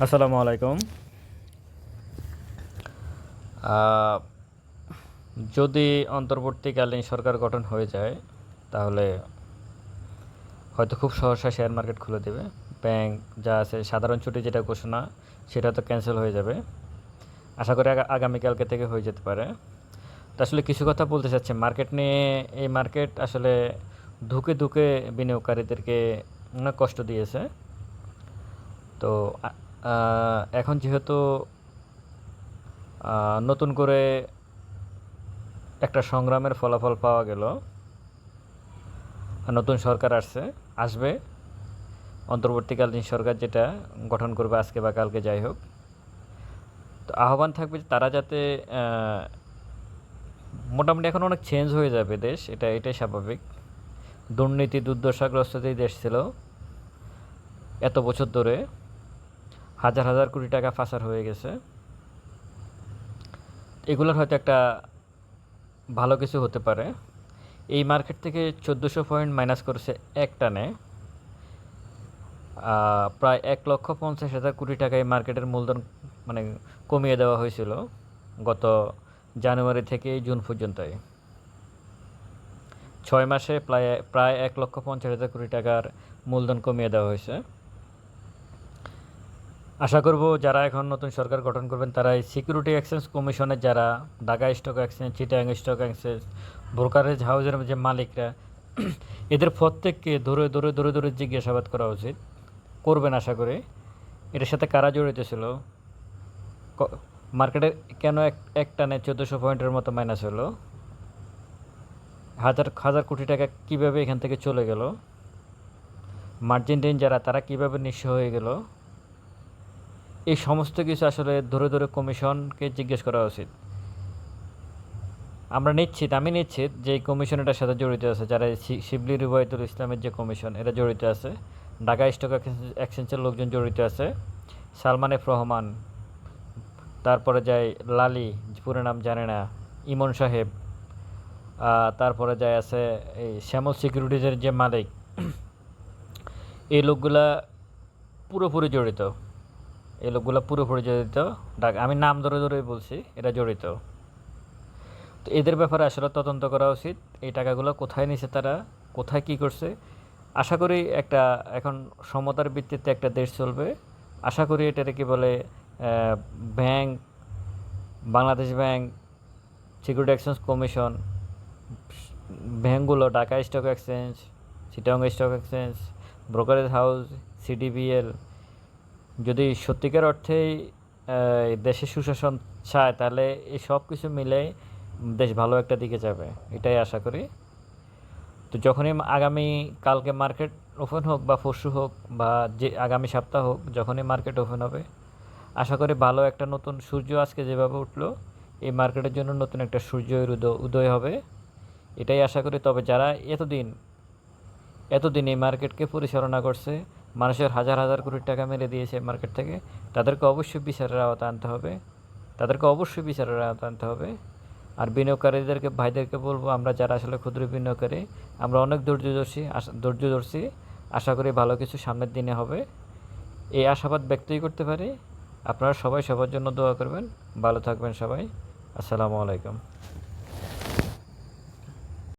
আসসালামু আলাইকুম। যদি অন্তর্বর্তীকালীন সরকার গঠন হয়ে যায়, তাহলে হয়তো খুব সহসা শেয়ার মার্কেট খুলে দেবে। ব্যাংক যা আছে, সাধারণ ছুটি যেটা ঘোষণা, সেটা তো ক্যান্সেল হয়ে যাবে। আশা করি আগামীকালকে থেকে হয়ে যেতে পারে। তো আসলে কিছু কথা বলতে চাচ্ছি। মার্কেট নিয়ে, এই মার্কেট আসলে ধুকে ধুকে বিনিয়োগকারীদেরকে অনেক কষ্ট দিয়েছে। তো এখন যেহেতু নতুন করে একটা সংগ্রামের ফলাফল পাওয়া গেল নতুন সরকার আসছে, আসবে। অন্তর্বর্তীকালীন সরকার যেটা গঠন করবে আজকে বা কালকে যাই হোক। তো আহ্বান থাকবে তারা যাতে মোটামুটি এখন অনেক চেঞ্জ হয়ে যাবে দেশ, এটা, এটাই স্বাভাবিক। দুর্নীতি দুর্দশাগ্রস্ততেই দেশ ছিল এত বছর ধরে। হাজার হাজার কোটি টাকা ফাঁসার হয়ে গেছে। এগুলোর হয়তো একটা ভালো কিছু হতে পারে। এই মার্কেট থেকে চোদ্দোশো পয়েন্ট মাইনাস করেছে এক টানে। প্রায় এক লক্ষ পঞ্চাশ হাজার কোটি টাকা এই মার্কেটের মূলধন মানে কমিয়ে দেওয়া হয়েছিল গত জানুয়ারি থেকে জুন পর্যন্তই। ছয় মাসে প্রায় প্রায় এক লক্ষ পঞ্চাশ হাজার কোটি টাকার মূলধন কমিয়ে দেওয়া হয়েছে। আশা করব যারা এখন নতুন সরকার গঠন করবেন, তারা এই সিকিউরিটি এক্সচেঞ্জ কমিশনের যারা Dhaka stock exchange Chittagong stock exchange brokerage হাউসের যে মালিকরা, এদের প্রত্যেককে ধরে ধরে ধরে ধরে জিজ্ঞাসাবাদ করা উচিত। করবেন আশা করি। এটার সাথে কারা জড়িত ছিল? ক- মার্কেটে কেন এক এক টানে চোদ্দোশো পয়েন্টের মতো মাইনাস হলো? হাজার হাজার কোটি টাকা কীভাবে এখান থেকে চলে গেল? মার্জিন ঋণ যারা, তারা কীভাবে নিঃস্ব হয়ে গেল? এই সমস্ত কিছু আসলে ধরে ধরে কমিশনকে জিজ্ঞেস করা উচিত। আমরা নিশ্চিত, আমি নিশ্চিত যে কমিশন এটার সাথে জড়িত আছে, যারা শিবলি রিবায়তুল ইসলামের যে কমিশন এটা জড়িত আছে। ঢাকা স্টক এক্সচেঞ্জ- এক্সচেঞ্জের লোকজন জড়িত আছে। সালমান এফ রহমান, তারপরে যায় লালি, পুরো নাম জানে না, ইমন সাহেব তারপরে যায় আছে এই শ্যামল সিকিউরিটিজের যে মালিক। এই লোকগুলা পুরোপুরি জড়িত। এই লোকগুলো পুরোপুরি জড়িত। আমি নাম ধরে ধরেই বলছি, এরা জড়িত। তো এদের ব্যাপারে আসলে তদন্ত করা উচিত। এই টাকাগুলো কোথায় নিছে তারা? কোথায় কি করছে? আশা করি একটা এখন সমতার ভিত্তিতে একটা দেশ চলবে। আশা করি এটাকে কি বলে bank, Bangladesh bank, security exchange commission, ব্যাংকগুলো, Dhaka stock exchange Chittagong stock exchange, brokerage house, CDBL যদি সত্যিকার অর্থেই আহ, দেশে সুশাসন চায় তাহলে এই সব কিছু মিলে দেশ ভালো একটা দিকে যাবে এটাই আশা করি। তো যখনই আগামী কালকে মার্কেট ওপেন হোক বা পরশু হোক বা যে আগামী সপ্তাহ হোক যখনই মার্কেট ওপেন হবে আশা করি ভালো একটা নতুন সূর্য আজকে যেভাবে উঠল এই মার্কেটের জন্য নতুন একটা সূর্যের উদয় উদয় হবে এটাই আশা করি। তবে যারা এতদিন এতদিন এই মার্কেটকে পরিচালনা করছে মানুষের হাজার হাজার কোটি টাকা মেরে দিয়েছে মার্কেট থেকে, তাদেরকে অবশ্যই বিচারের আওতা আনতে হবে। তাদেরকে অবশ্যই বিচারের আওতা আনতে হবে। আর বিনিয়োগকারীদেরকে, ভাইদেরকে বলব, আমরা যারা আসলে ক্ষুদ্র বিনিয়োগকারী, আমরা অনেক ধৈর্যদর্শী ধৈর্যদর্শী। আশা করি ভালো কিছু সামনের দিনে হবে। এই আশাবাদ ব্যক্তই করতে পারি। আপনারা সবাই সবার জন্য দোয়া করবেন। ভালো থাকবেন সবাই। আসসালামু আলাইকুম।